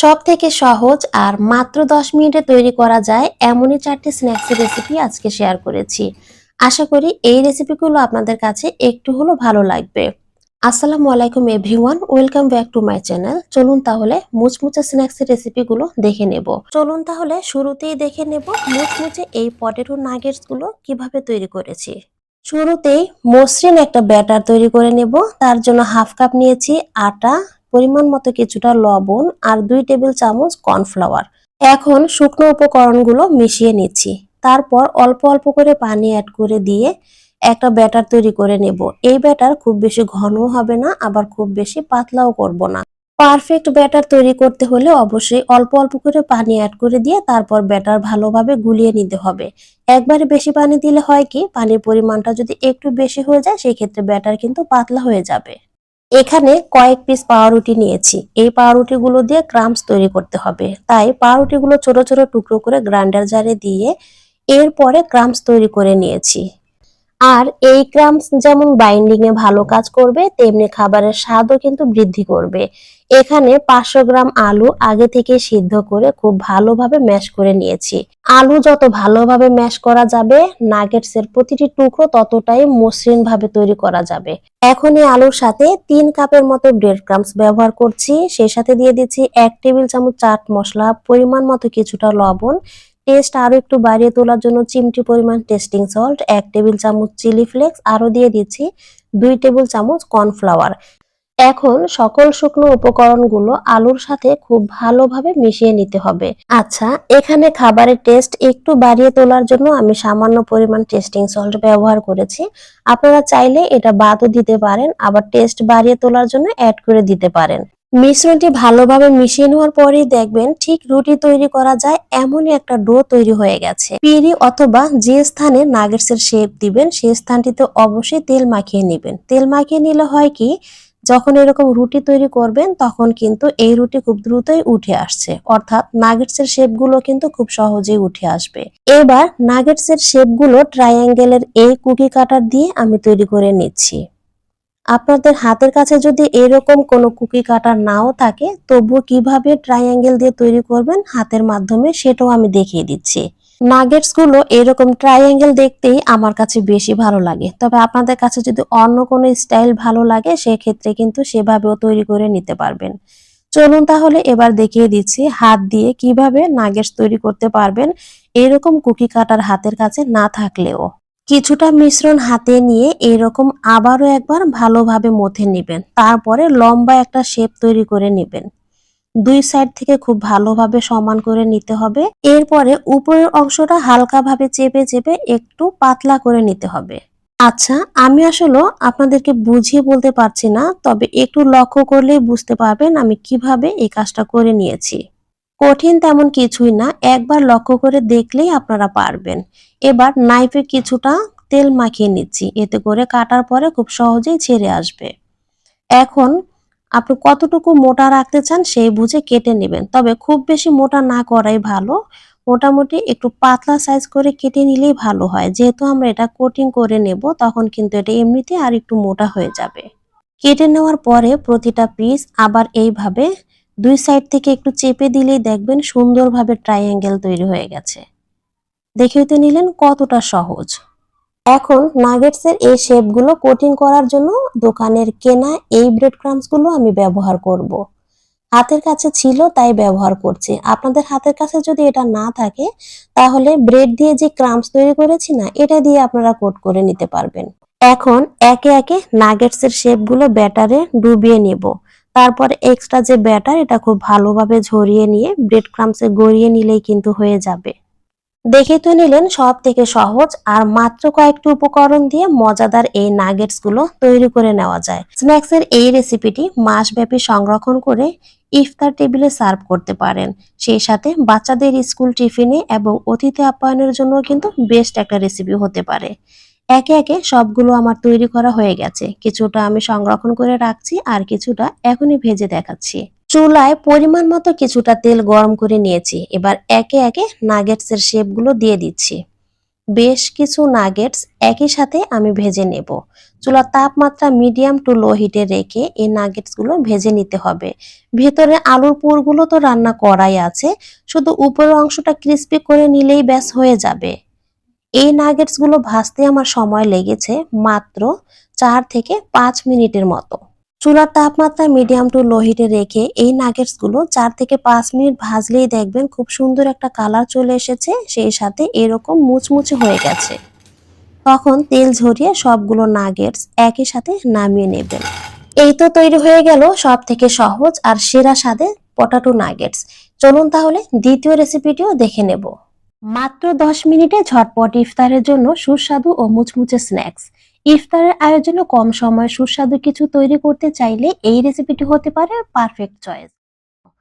সব থেকে সহজ আর মাত্র দশ মিনিটে তৈরি করা যায় এমনই চারটি স্ন্যাক্সের রেসিপি আজকে শেয়ার করেছি। আশা করি এই রেসিপিগুলো আপনাদের কাছে একটু হলো ভালো লাগবে। আসসালামু আলাইকুম everyone welcome back to my channel চলুন তাহলে মুচমুচে স্ন্যাক্সের রেসিপিগুলো দেখে নেব। চলুন তাহলে শুরুতেই দেখে নেব মুচমুচে এই পটেটো নাগেটসগুলো কীভাবে তৈরি করেছি। শুরুতেই মসৃণ একটা ব্যাটার তৈরি করে নেব, তার জন্য হাফ কাপ নিয়েছি আটা পরিমাণ মতো কিছুটা লবণ আর দুই টেবিল চামচ কর্নফ্লাওয়ার। এখন শুকনো উপকরণগুলো মিশিয়ে নিচ্ছি। তারপর অল্প অল্প করে পানি অ্যাড করে দিয়ে একটা ব্যাটার তৈরি করে নেব। এই ব্যাটার খুব বেশি ঘনও হবে না, আবার খুব বেশি পাতলাও করব না। পারফেক্ট ব্যাটার তৈরি করতে হলে অবশ্যই অল্প অল্প করে পানি অ্যাড করে দিয়ে তারপর ব্যাটার ভালোভাবে গুলিয়ে নিতে হবে। একবারে বেশি পানি দিলে হয় কি, পানির পরিমাণটা যদি একটু বেশি হয়ে যায় সেই ক্ষেত্রে ব্যাটার কিন্তু পাতলা হয়ে যাবে। এখানে কয়েক পিস পাউরুটি নিয়েছি। এই পাউরুটিগুলো দিয়ে ক্রাম্পস তৈরি করতে হবে। তাই পাউরুটিগুলো ছোট ছোট টুকরো করে গ্রাইন্ডার জারে দিয়ে এরপরে ক্রাম্পস তৈরি করে নিয়েছি। আর এই ক্রামস যেমন বাইন্ডিং এ ভালো কাজ করবে, তেমনি খাবারের স্বাদও কিন্তু বৃদ্ধি করবে। এখানে পাঁচশো গ্রাম আলু আগে থেকে সিদ্ধ করে খুব ভালোভাবে ম্যাশ করে নিয়েছি। আলু যত ভালোভাবে ম্যাশ করা যাবে নাগেটস এর প্রতিটি টুকরো ততটাই মসৃণ ভাবে তৈরি করা যাবে। এখন এই আলুর সাথে তিন কাপের মতো ব্রেড ক্রামস ব্যবহার করছি। সেই সাথে দিয়ে দিচ্ছি এক টেবিল চামচ চাট মশলা, পরিমাণ মতো কিছুটা লবণ টেস্ট আরও একটু বাড়িয়ে তোলার জন্য চিমটি পরিমাণ টেস্টিং সল্ট এক টেবিল চামচ চিলি ফ্লেক্স আরও দিয়ে দিচ্ছি দুই টেবিল চামচ কর্নফ্লাওয়ার এখন সকল শুকনো উপকরণগুলো আলুর সাথে খুব ভালোভাবে মিশিয়ে নিতে হবে। আচ্ছা এখানে খাবারের টেস্ট একটু বাড়িয়ে তোলার জন্য আমি সামান্য পরিমাণ টেস্টিং সল্ট ব্যবহার করেছি। আপনারা চাইলে এটা বাদও দিতে পারেন, আবার টেস্ট বাড়িয়ে তোলার জন্য অ্যাড করে দিতে পারেন। মিশ্রণটি ভালোভাবে মিশিয়ে নেওয়ার পরেই দেখবেন ঠিক রুটি তৈরি করা যায়, এমনই একটা ডো তৈরি হয়ে গেছে। পিড়ি অথবা যে স্থানে নাগেটস এর শেপ দিবেন, সেই স্থানটিতে অবশ্যই তেল মাখিয়ে নেবেন। তেল মাখিয়ে নিলে হয় কি, যখন এরকম রুটি তৈরি করবেন, তখন কিন্তু এই রুটি খুব দ্রুতই উঠে আসছে। অর্থাৎ নাগেটস এর শেপগুলো কিন্তু খুব সহজেই উঠে আসবে। এবার নাগেটস এর শেপগুলো ট্রায়াঙ্গেলের এই কুকি কাটার দিয়ে আমি তৈরি করে নিচ্ছি। আপনাদের হাতের কাছে যদি এরকম কোনো কুকি কাটার নাও থাকে, তবুও কীভাবে ট্রায়াঙ্গেল দিয়ে তৈরি করবেন হাতের মাধ্যমে সেটাও আমি দেখিয়ে দিচ্ছি। নাগেটসগুলো এরকম ট্রায়াঙ্গেল দেখতেই আমার কাছে বেশি ভালো লাগে। তবে আপনাদের কাছে যদি অন্য কোনো স্টাইল ভালো লাগে, সেক্ষেত্রে কিন্তু সেভাবেও তৈরি করে নিতে পারবেন। চলুন তাহলে এবার দেখিয়ে দিচ্ছি হাত দিয়ে কীভাবে নাগেটস তৈরি করতে পারবেন এরকম কুকি কাটার হাতের কাছে না থাকলেও। কিছুটা মিশ্রণ হাতে নিয়ে এরকম আবারও একবার ভালোভাবে মথে নেবেন। তারপরে লম্বা একটা শেপ তৈরি করে নেবেন। দুই সাইড থেকে খুব ভালোভাবে সমান করে নিতে হবে। এরপরে উপরের অংশটা হালকাভাবে চেপে চেপে একটু পাতলা করে নিতে হবে। আচ্ছা আমি আসলে আপনাদেরকে বুঝিয়ে বলতে পারছি না, তবে একটু লক্ষ্য করলেই বুঝতে পারবেন আমি কীভাবে এই কাজটা করে নিয়েছি। কঠিন তেমন কিছুই না, একবার লক্ষ্য করে দেখলেই আপনারা পারবেন। এবার নাইফে কিছুটা তেল মাখিয়ে নিচ্ছি, এতে করে কাটার পরে খুব সহজেই ছেড়ে আসবে। এখন আপনি কতটুকু মোটা রাখতে চান সেই বুঝে কেটে নেবেন, তবে খুব বেশি মোটা না করাই ভালো। মোটামুটি একটু পাতলা সাইজ করে কেটে নিলেই ভালো হয়। যেহেতু আমরা এটা কোটিং করে নেব, তখন কিন্তু এটা এমনিতে আর একটু মোটা হয়ে যাবে। কেটে নেওয়ার পরে প্রতিটা পিস আবার এইভাবে দুই সাইড থেকে একটু চেপে দিলেই দেখবেন সুন্দরভাবে ট্রায়াঙ্গেল তৈরি হয়ে গেছে। দেখেই তো নিলেন কতটা সহজ। এখন নাগেটস এর এই শেপগুলো কোটিং করার জন্য দোকানের কেনা এই ব্রেড ক্রামসগুলো আমি ব্যবহার করব। হাতের কাছে ছিল, তাই ব্যবহার করছি। আপনাদের হাতের কাছে যদি এটা না থাকে, তাহলে ব্রেড দিয়ে যে ক্রামস তৈরি করেছি না, এটা দিয়ে আপনারা কোট করে নিতে পারবেন। এখন একে একে নাগেটস এর শেপগুলো ব্যাটারে ডুবিয়ে নেব। তারপর এক্সট্রা যে ব্যাটার এটা খুব ভালোভাবে ঝরিয়ে নিয়ে ব্রেড ক্রামসে গড়িয়ে নিলেই কিন্তু হয়ে যাবে। দেখে তো নিলেন, সব থেকে সহজ। আর মাত্র কয়েকটি উপকরণ দিয়ে মজাদার এই নাগেটসগুলো তৈরি করে নেওয়া যায়। স্ন্যাক্স এর এই রেসিপিটি মাসব্যাপী সংরক্ষণ করে ইফতার টেবিলে সার্ভ করতে পারেন। সেই সাথে বাচ্চাদের স্কুল টিফিনে এবং অতিথি আপ্যায়নের জন্য কিন্তু বেস্ট একটা রেসিপি হতে পারে। একে একে সবগুলো আমার তৈরি করা হয়ে গেছে। কিছুটা আমি সংরক্ষণ করে রাখছি আর কিছুটা এখনই ভেজে দেখাচ্ছি। চুলায় পরিমাণ মতো কিছুটা তেল গরম করে নিয়েছি। এবার একে একে নাগেটস এর শেপগুলো দিয়ে দিচ্ছি। বেশ কিছু নাগেটস একই সাথে আমি ভেজে নেব। চুলার তাপমাত্রা মিডিয়াম টু লো হিটে রেখে এই নাগেটসগুলো ভেজে নিতে হবে। ভেতরে আলুর পুরগুলো তো রান্না করাই আছে। শুধু উপরের অংশটা ক্রিস্পি করে নিলেই ব্যাস হয়ে যাবে। এই নাগেটসগুলো ভাজতে আমার সময় লেগেছে মাত্র চার থেকে পাঁচ মিনিটের মতো। চুলার তাপমাত্রা মিডিয়াম টু লো হিটে রেখে এই নাগেটসগুলো চার থেকে পাঁচ মিনিট ভাজলেই দেখবেন খুব সুন্দর একটা কালার চলে এসেছে, সেই সাথে এরকম মুচমুচে হয়ে গেছে। তখন তেল ঝরিয়ে সবগুলো নাগেটস একই সাথে নামিয়ে নেবেন। এই তো তৈরি হয়ে গেল সব থেকে সহজ আর সেরা স্বাদে পটাটো নাগেটস চলুন তাহলে দ্বিতীয় রেসিপিটিও দেখে নেব। মাত্র দশ মিনিটে ঝটপট ইফতারের জন্য সুস্বাদু ও মুচমুচে স্ন্যাক্স। ইফতারের আয়োজনে কম সময়ে সুস্বাদু কিছু তৈরি করতে চাইলে এই রেসিপিটি হতে পারে পারফেক্ট চয়েস।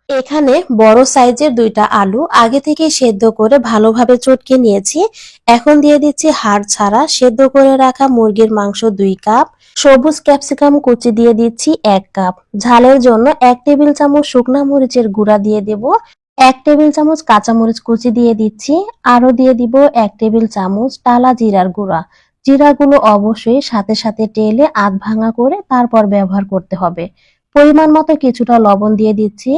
এখানে বড় সাইজের দুইটা আলু আগে থেকে সেদ্ধ করে ভালোভাবে চটকে নিয়েছি। এখন দিয়ে দিচ্ছি হাড় ছাড়া সেদ্ধ করে রাখা মুরগির মাংস দুই কাপ। সবুজ ক্যাপসিকাম কুচি দিয়ে দিচ্ছি এক কাপ। ঝালের জন্য এক টেবিল চামচ শুকনা মরিচের গুঁড়া দিয়ে দেব। এক টেবিল চামচ কাঁচামরিচ কুচি দিয়ে দিচ্ছি। আরও দিয়ে দিব এক টেবিল চামচ টালা জিরার গুঁড়া। জিরাগুলো অবশ্যই সাথে সাথে টেলে আধ ভাঙা করে তারপর ব্যবহার করতে হবে। পরিমাণ মতো কিছুটা লবণ দিয়ে দিচ্ছি।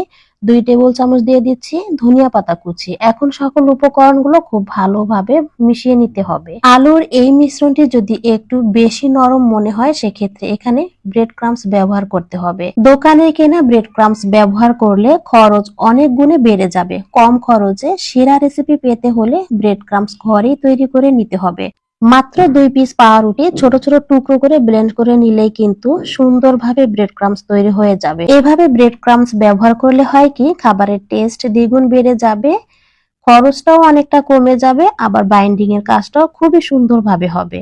দুই টেবিল চামচ দিয়ে দিচ্ছি ধনিয়া পাতা কুচি। এখন সকল উপকরণগুলো খুব ভালোভাবে মিশিয়ে নিতে হবে। আলুর এই মিশ্রণটি যদি একটু বেশি নরম মনে হয়, সেক্ষেত্রে এখানে ব্রেড ক্রামস ব্যবহার করতে হবে। দোকানে কেনা ব্রেড ক্রামস ব্যবহার করলে খরচ অনেক গুণে বেড়ে যাবে। কম খরচে সেরা রেসিপি পেতে হলে ব্রেড ক্রামস ঘরেই তৈরি করে নিতে হবে। মাত্র দুই পিস পাউরুটি ছোট ছোট টুকরো করে ব্লেন্ড করে নিলেই কিন্তু সুন্দরভাবে ব্রেড ক্রামস তৈরি হয়ে যাবে। এভাবে ব্রেড ক্রামস ব্যবহার করলে হয় কি, খাবারের টেস্ট দ্বিগুণ বেড়ে যাবে, খরচটাও অনেকটা কমে যাবে, আবার বাইন্ডিং এর কাজটাও খুবই সুন্দরভাবে হবে।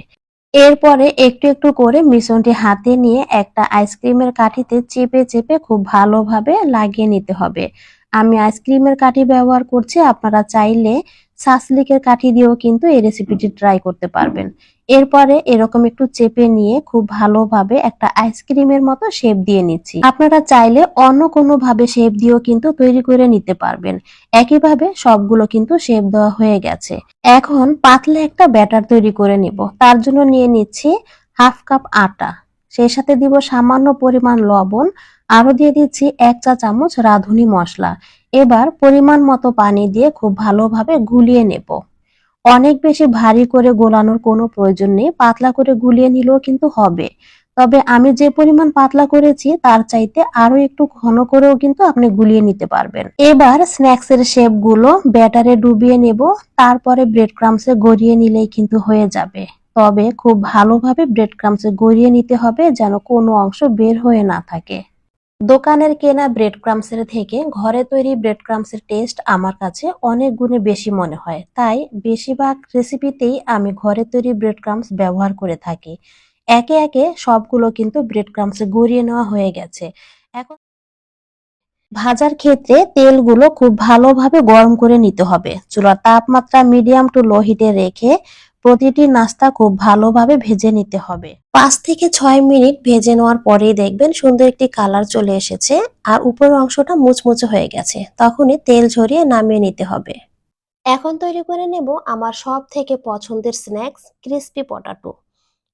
এরপরে একটু একটু করে মিশ্রণটি হাতে নিয়ে একটা আইসক্রিমের কাঠিতে চেপে চেপে খুব ভালোভাবে লাগিয়ে নিতে হবে। আমি আইসক্রিমের কাঠি ব্যবহার করছি, আপনারা চাইলে সাসলিকের কাঠি দিয়েও কিন্তু এই রেসিপিটি ট্রাই করতে পারবেন। এরপরে এরকম একটু চেপে নিয়ে খুব ভালোভাবে একটা আইসক্রিমের মতো শেপ দিয়ে নিচ্ছি। আপনারা চাইলে অন্য কোনো ভাবে শেপ দিয়েও কিন্তু তৈরি করে নিতে পারবেন। একইভাবে সবগুলো কিন্তু শেপ দেওয়া হয়ে গেছে। এখন পাতলা একটা ব্যাটার তৈরি করে নিব। তার জন্য নিয়ে নিচ্ছি হাফ কাপ আটা। সেই সাথে দিব সামান্য পরিমাণ লবণ। আরও দিয়ে দিচ্ছি এক চা চামচ রাঁধুনি মশলা। এবার পরিমাণ মতো পানি দিয়ে খুব ভালোভাবে গুলিয়ে নেব। অনেক বেশি ভারী করে গোলানোর কোনো প্রয়োজন নেই, পাতলা করে গুলিয়ে নিলেও কিন্তু হবে। তবে আমি যে পরিমাণ পাতলা করেছি, তার চাইতে আরও একটু ঘন করেও কিন্তু আপনি গুলিয়ে নিতে পারবেন। এবার স্ন্যাক্স এর শেপগুলো ব্যাটারে ডুবিয়ে নেব, তারপরে ব্রেড ক্রামসে গড়িয়ে নিলেই কিন্তু হয়ে যাবে। তবে খুব ভালোভাবে ব্রেড ক্রামসে গড়িয়ে নিতে হবে যেন কোনো অংশ বের হয়ে না থাকে। দোকানের কেনা ব্রেড ক্রামসের থেকে ঘরে তৈরি ব্রেড ক্রামসের টেস্ট আমার কাছে অনেক গুণে বেশি মনে হয়। তাই বেশিরভাগ রেসিপিতেই আমি ঘরে তৈরি ব্রেড ক্রামস ব্যবহার করে থাকি। একে একে সবগুলো কিন্তু ব্রেড ক্রামসে গড়িয়ে নেওয়া হয়ে গেছে। এখন ভাজার ক্ষেত্রে তেলগুলো খুব ভালোভাবে গরম করে নিতে হবে। চুলার তাপমাত্রা মিডিয়াম টু লো হিটে রেখে প্রতিটি নাস্তা খুব ভালোভাবে ভেজে নিতে হবে। পাঁচ থেকে ছয় মিনিট ভেজে নেওয়ার পরেই দেখবেন সুন্দর একটি কালার চলে এসেছে আর উপরের অংশটা মুচমুচে হয়ে গেছে। তখনই তেল ঝরিয়ে নামিয়ে নিতে হবে। এখন তৈরি করে নেব আমার সব থেকে পছন্দের স্ন্যাক্স ক্রিস্পি পটাটো।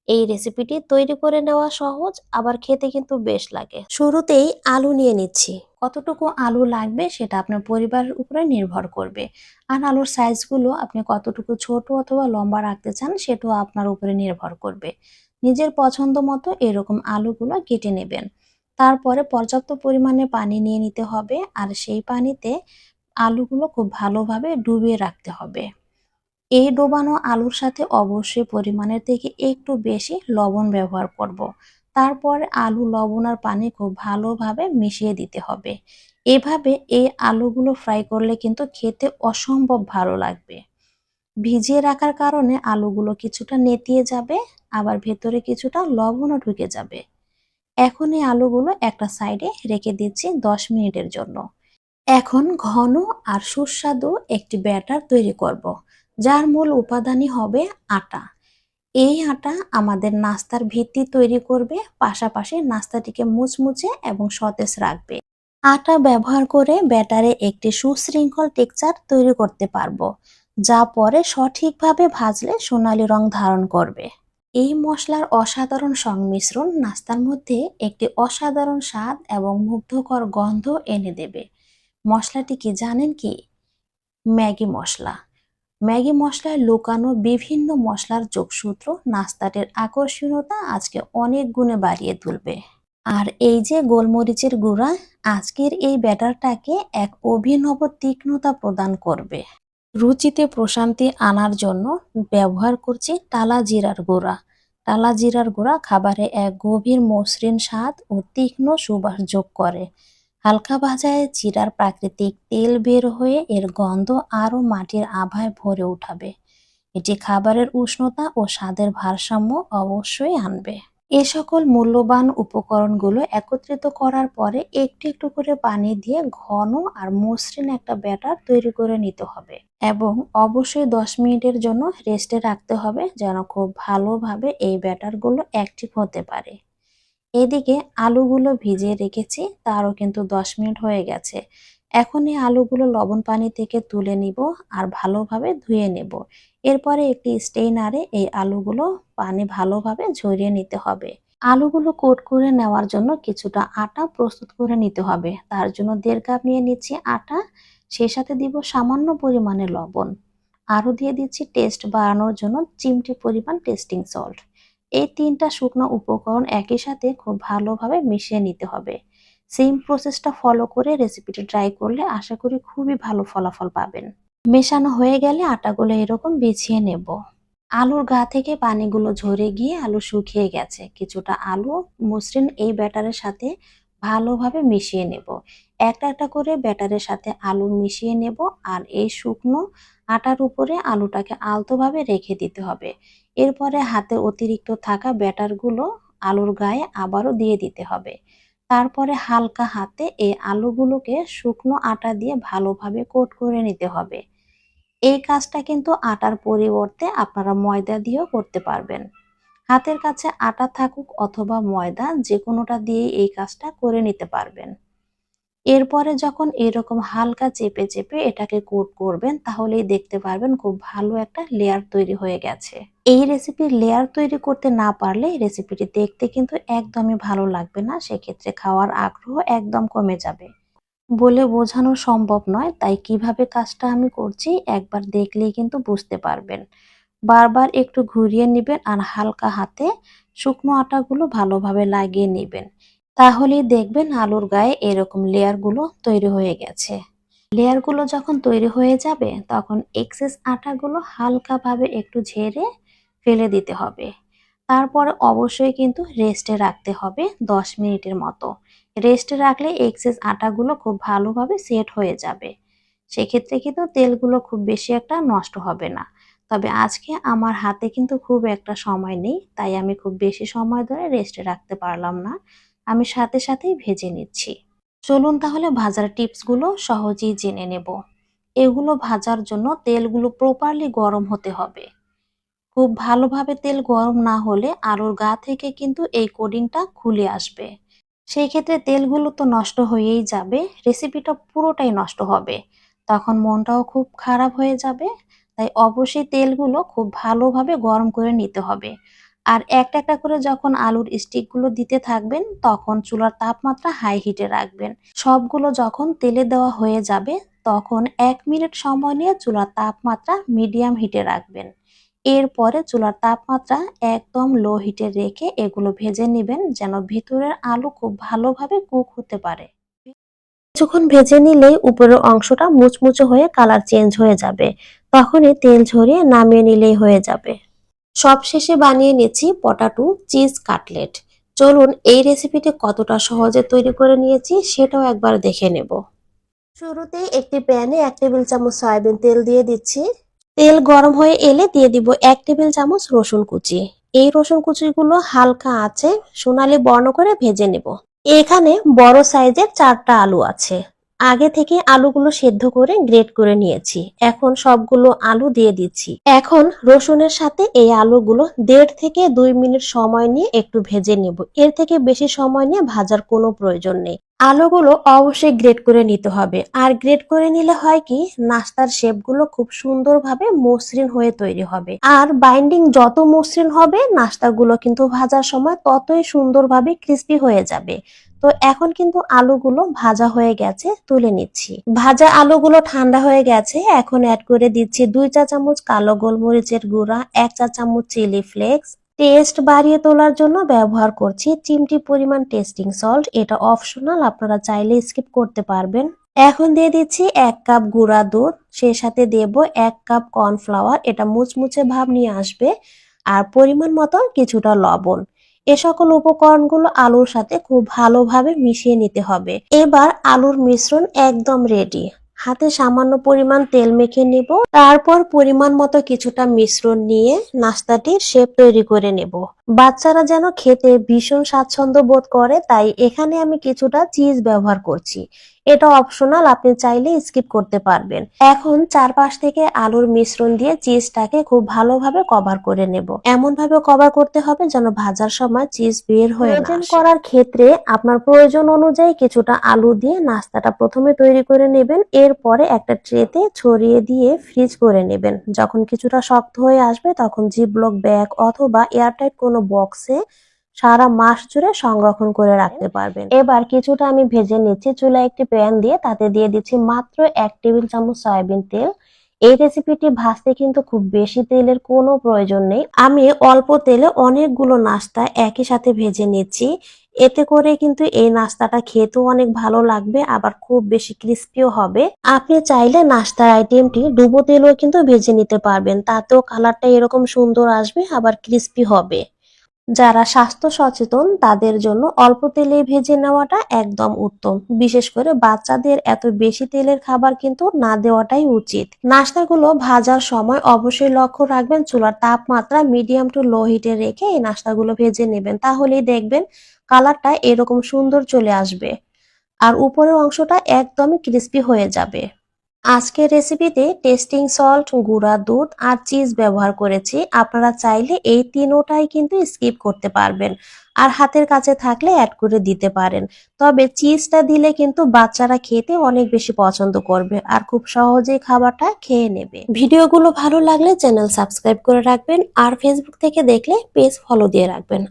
এই রেসিপিটি তৈরি করে নেওয়া সহজ, আবার খেতে কিন্তু বেশ লাগে। শুরুতেই আলু নিয়ে নিচ্ছি। কতটুকু আলু লাগবে সেটা আপনার পরিবারের উপরে নির্ভর করবে। আর আলুর সাইজগুলো আপনি কতটুকু ছোট অথবা লম্বা রাখতে চান সেটাও আপনার উপরে নির্ভর করবে। নিজের পছন্দ মতো এরকম আলুগুলো কেটে নেবেন। তারপরে পর্যাপ্ত পরিমাণে পানি নিয়ে নিতে হবে আর সেই পানিতে আলুগুলো খুব ভালোভাবে ডুবিয়ে রাখতে হবে। এই ডোবানো আলুর সাথে অবশ্যই পরিমাণের থেকে একটু বেশি লবণ ব্যবহার করব। তারপর আলু, লবণ আর পানি খুব ভালোভাবে মিশিয়ে দিতে হবে। এভাবে এই আলুগুলো ফ্রাই করলে কিন্তু খেতে অসম্ভব ভালো লাগবে। ভিজিয়ে রাখার কারণে আলুগুলো কিছুটা নেতিয়ে যাবে, আবার ভেতরে কিছুটা লবণও ঢুকে যাবে। এখন এই আলুগুলো একটা সাইডে রেখে দিচ্ছি দশ মিনিটের জন্য। এখন ঘন আর সুস্বাদু একটি ব্যাটার তৈরি করব। যার মূল উপাদানই হবে আটা। এই আটা আমাদের নাস্তার ভিত্তি তৈরি করবে, পাশাপাশি নাস্তাটিকে মুচমুচে এবং সতেজ রাখবে। আটা ব্যবহার করে ব্যাটারে একটি সুশৃঙ্খল টেক্সচার তৈরি করতে পারব, যা পরে সঠিকভাবে ভাজলে সোনালী রং ধারণ করবে। এই মশলার অসাধারণ সংমিশ্রণ নাস্তার মধ্যে একটি অসাধারণ স্বাদ এবং মুগ্ধকর গন্ধ এনে দেবে। মশলাটি কি জানেন কি? ম্যাগি মশলা। ম্যাগি মশলায় লুকানো বিভিন্ন মশলার যোগসূত্র, নাস্তাটির আকর্ষণীয়তা আজকে অনেক গুণে বাড়িয়ে তুলবে। আর এই যে গোলমরিচের গুঁড়া, আজকের এই ব্যাটারটাকে এক অভিনব তীক্ষ্ণতা প্রদান করবে। রুচিতে প্রশান্তি আনার জন্য ব্যবহার করছি টালা জিরার গুঁড়া। টালা জিরার গুঁড়া খাবারে এক গভীর মসৃণ স্বাদ ও তীক্ষ্ণ সুবাস যোগ করে। হালকা ভাজায় জিরার প্রাকৃতিক তেল বের হয়ে এর গন্ধ আরও মাটির আভায় ভরে উঠাবে। এটি খাবারের উষ্ণতা ও স্বাদের ভারসাম্য অবশ্যই আনবে। এ সকল মূল্যবান উপকরণগুলো একত্রিত করার পরে একটু একটু করে পানি দিয়ে ঘন আর মসৃণ একটা ব্যাটার তৈরি করে নিতে হবে এবং অবশ্যই দশ মিনিটের জন্য রেস্টে রাখতে হবে যেন খুব ভালোভাবে এই ব্যাটারগুলো অ্যাক্টিভ হতে পারে। এদিকে আলুগুলো ভিজিয়ে রেখেছি, তারও কিন্তু দশ মিনিট হয়ে গেছে। এখন এই আলুগুলো লবণ পানি থেকে তুলে নিব আর ভালোভাবে ধুয়ে নেব। এরপরে একটি স্টেইনারে এই আলুগুলো পানি ভালোভাবে ঝরিয়ে নিতে হবে। আলুগুলো কোট করে নেওয়ার জন্য কিছুটা আটা প্রস্তুত করে নিতে হবে। তার জন্য দেড় কাপ নিয়ে নিচ্ছি আটা, সেই সাথে দিব সামান্য পরিমাণে লবণ। আরও দিয়ে দিচ্ছি টেস্ট বাড়ানোর জন্য চিমটি পরিমাণ টেস্টিং সল্ট। এই তিনটা শুকনো উপকরণ একই সাথে খুব ভালোভাবে মিশিয়ে নিতে হবে। সেম প্রসেসটা ফলো করে রেসিপিটা ট্রাই করলে আশা করি খুবই ভালো ফলাফল পাবেন। মেশানো হয়ে গেলে আটাগুলো এরকম বিছিয়ে নেব। আলুর গা থেকে পানিগুলো ঝরে গিয়ে আলু শুকিয়ে গেছে। কিছুটা আলু, মসৃণ এই ব্যাটারের সাথে ভালোভাবে মিশিয়ে নেব। একটা একটা করে ব্যাটারের সাথে আলু মিশিয়ে নেব আর এই শুকনো আটার উপরে আলুটাকে আলতোভাবে রেখে দিতে হবে। এরপরে হাতে অতিরিক্ত থাকা ব্যাটারগুলো আলুর গায়ে আবারও দিয়ে দিতে হবে। তারপরে হালকা হাতে এই আলুগুলোকে শুকনো আটা দিয়ে ভালোভাবে কোট করে নিতে হবে। এই কাজটা কিন্তু আটার পরিবর্তে আপনারা ময়দা দিয়েও করতে পারবেন। হাতের কাছে আটা থাকুক অথবা ময়দা যে কোনোটা দিয়ে এই কাজটা করে নিতে পারবেন। এরপরে যখন এরকম হালকা চেপে চেপে এটাকে কোট করবেন, তাহলেই দেখতে পারবেন খুব ভালো একটা লেয়ার তৈরি হয়ে গেছে। এই রেসিপির লেয়ার তৈরি করতে না পারলে রেসিপিটি দেখতে কিন্তু একদমই ভালো লাগবে না, সেক্ষেত্রে খাওয়ার আগ্রহ একদম কমে যাবে। বলে বোঝানো সম্ভব নয়, তাই কীভাবে কাজটা আমি করছি একবার দেখলেই কিন্তু বুঝতে পারবেন। বারবার একটু ঘুরিয়ে নেবেন আর হালকা হাতে শুকনো আটাগুলো ভালোভাবে লাগিয়ে নেবেন। তাহলেই দেখবেন আলুর গায়ে এরকম লেয়ারগুলো তৈরি হয়ে গেছে। লেয়ারগুলো যখন তৈরি হয়ে যাবে, তখন এক্সেস আটাগুলো হালকাভাবে একটু ঝেড়ে ফেলে দিতে হবে। তারপরে অবশ্যই কিন্তু রেস্টে রাখতে হবে দশ মিনিটের মতো। রেস্টে রাখলে এক্সেস আটাগুলো খুব ভালোভাবে সেট হয়ে যাবে। সেক্ষেত্রে কিন্তু তেলগুলো খুব বেশি একটা নষ্ট হবে না। তবে আজকে আমার হাতে কিন্তু খুব একটা সময় নেই, তাই আমি খুব বেশি সময় ধরে রেস্টে রাখতে পারলাম না। আমি সাথে সাথেই ভেজে নিচ্ছি। চলুন তাহলে ভাজার টিপসগুলো সহজেই জেনে নেব। এগুলো ভাজার জন্য তেলগুলো প্রপারলি গরম হতে হবে। খুব ভালোভাবে তেল গরম না হলে আলুর গা থেকে কিন্তু এই কোডিংটা খুলে আসবে। সেই ক্ষেত্রে তেলগুলো তো নষ্ট হয়েই যাবে রেসিপিটা পুরোটাই নষ্ট হবে। তখন মনটাও খুব খারাপ হয়ে যাবে, তাই অবশ্যই তেলগুলো খুব ভালোভাবে গরম করে নিতে হবে। আর একটা একটা করে যখন আলুর স্টিকগুলো দিতে থাকবেন, তখন চুলার তাপমাত্রা হাই হিটে রাখবেন। সবগুলো যখন তেলে দেওয়া হয়ে যাবে, তখন এক মিনিট সময় নিয়ে চুলার তাপমাত্রা মিডিয়াম হিটে রাখবেন। এরপরে চুলার তাপমাত্রা একদম লো হিটে রেখে এগুলো ভেজে নেবেন, যেন ভিতরের আলু খুব ভালোভাবে কুক হতে পারে। কিছুক্ষণ ভেজে নিলে উপরের অংশটা মুচমুচে হয়ে কালার চেঞ্জ হয়ে যাবে, তখনই তেল ঝরিয়ে নামিয়ে নিলেই হয়ে যাবে। সবশেষে বানিয়ে নিচ্ছি পটাটো চিজ কাটলেট। চলুন এই রেসিপিটি কতটা সহজে তৈরি করে নিয়েছি সেটাও একবার দেখে নেব। শুরুতে একটি প্যানে এক টেবিল চামচ সয়াবিন তেল দিয়ে দিচ্ছি। তেল গরম হয়ে এলে দিয়ে দিব এক টেবিল চামচ রসুন কুচি। এই রসুন কুচিগুলো হালকা আছে সোনালি বর্ণ করে ভেজে নেব। এখানে বড় সাইজের চারটা আলু আছে। আগে থেকে আলুগুলো সেদ্ধ করে গ্রেট করে নিয়েছি। এখন সবগুলো আলু দিয়ে দিচ্ছি। এখন রসুনের সাথে এই আলুগুলো দেড় থেকে দুই মিনিট সময় নিয়ে একটু ভেজে নেব। এর থেকে বেশি সময় নিয়ে ভাজার কোনো প্রয়োজন নেই। আলুগুলো অবশ্যই গ্রেট করে নিতে হবে। আর গ্রেট করে নিলে হয় কি, নাস্তার শেপগুলো খুব সুন্দরভাবে মসৃণ হয়ে তৈরি হবে। আর বাইন্ডিং যত মসৃণ হবে, নাস্তাগুলো কিন্তু ভাজার সময় ততই সুন্দরভাবে ক্রিস্পি হয়ে যাবে। তো এখন কিন্তু আলুগুলো ভাজা হয়ে গেছে, তুলে নিচ্ছি। ভাজা আলুগুলো ঠান্ডা হয়ে গেছে, এখন অ্যাড করে দিচ্ছি দুই চা চামচ কালো গোলমরিচের গুঁড়া, এক চা চামচ চিলি ফ্লেক্স টেস্ট বাড়িয়ে তোলার জন্য ব্যবহার করছি। চিমটি পরিমাণ টেস্টিং সল্ট, এটা অপশনাল, আপনারা চাইলে স্কিপ করতে পারবেন। এখন দিয়ে দিচ্ছি এক কাপ গুঁড়া দুধ সে সাথে দেব এক কাপ কর্নফ্লাওয়ার, এটা মুচমুচে ভাব নিয়ে আসবে, আর পরিমাণ মতো কিছুটা লবণ। এ সকল উপকরণগুলো আলুর সাথে খুব ভালোভাবে মিশিয়ে নিতে হবে। এবার আলুর মিশ্রণ একদম রেডি হাতে সামান্য পরিমাণ তেল মেখে নেব। তারপর পরিমাণ মতো কিছুটা মিশ্রণ নিয়ে নাস্তাটির শেপ তৈরি করে নেব। বাচ্চারা যেন খেতে ভীষণ স্বাচ্ছন্দ্য বোধ করে, তাই এখানে আমি কিছুটা চিজ ব্যবহার করছি। এটা অপশনাল আপনি চাইলে স্কিপ করতে পারবেন। এখন চারপাশ থেকে আলুর মিশ্রণ দিয়ে চিজটাকে খুব ভালোভাবে কভার করে নেব। এমন ভাবে কভার করতে হবে যেন ভাজার সময় চিজ বের হয়ে না। করার ক্ষেত্রে আপনার প্রয়োজন অনুযায়ী কিছুটা আলু দিয়ে নাস্তাটা প্রথমে তৈরি করে নেবেন। এরপরে একটা ট্রেতে ছড়িয়ে দিয়ে ফ্রিজ করে নেবেন। যখন কিছুটা শক্ত হয়ে আসবে তখন জিপলক ব্যাগ অথবা এয়ারটাইট কোনো বক্সে সারা মাস জুড়ে সংরক্ষণ করে রাখতে পারবেন। এবার কিছুটা আমি ভেজে নিচ্ছি, চুলায় একটি প্যান দিয়ে তাতে দিয়ে দিচ্ছি মাত্র এক টেবিল চামচ সয়াবিন তেল। এই রেসিপিটি ভাজতে কিন্তু খুব বেশি তেলের কোনো প্রয়োজন নেই। আমি অল্প তেলে অনেকগুলো নাস্তা একই সাথে ভেজে নিচ্ছি। এতে করে কিন্তু এই নাস্তাটা খেতেও অনেক ভালো লাগবে, আবার খুব বেশি ক্রিস্পিও হবে। আপনি চাইলে নাস্তার আইটেমটি ডুবো তেলও কিন্তু ভেজে নিতে পারবেন। তাতেও কালারটা এরকম সুন্দর আসবে, আবার ক্রিস্পি হবে। যারা স্বাস্থ্য সচেতন, তাদের জন্য অল্প তেলে ভেজে নেওয়াটা একদম উত্তম। বিশেষ করে বাচ্চাদের এত বেশি তেলের খাবার কিন্তু না দেওয়াটাই উচিত। নাস্তাগুলো ভাজার সময় অবশ্যই লক্ষ্য রাখবেন, চুলার তাপমাত্রা মিডিয়াম টু লো হিটে রেখে এই নাস্তাগুলো ভেজে নেবেন। তাহলেই দেখবেন কালারটা এরকম সুন্দর চলে আসবে। আর উপরের অংশটা একদমই ক্রিস্পি হয়ে যাবে। আজকের রেসিপিতে টেস্টিং সল্ট গুঁড়া দুধ আর চিজ ব্যবহার করেছি। আপনারা চাইলে এই তিনোটাই কিন্তু স্কিপ করতে পারবেন। আর হাতের কাছে থাকলে অ্যাড করে দিতে পারেন। তবে চিজটা দিলে কিন্তু বাচ্চারা খেতে অনেক বেশি পছন্দ করবে আর খুব সহজেই খাবারটা খেয়ে নেবে। ভিডিওগুলো ভালো লাগলে চ্যানেল সাবস্ক্রাইব করে রাখবেন আর ফেসবুক থেকে দেখলে পেজ ফলো দিয়ে রাখবেন।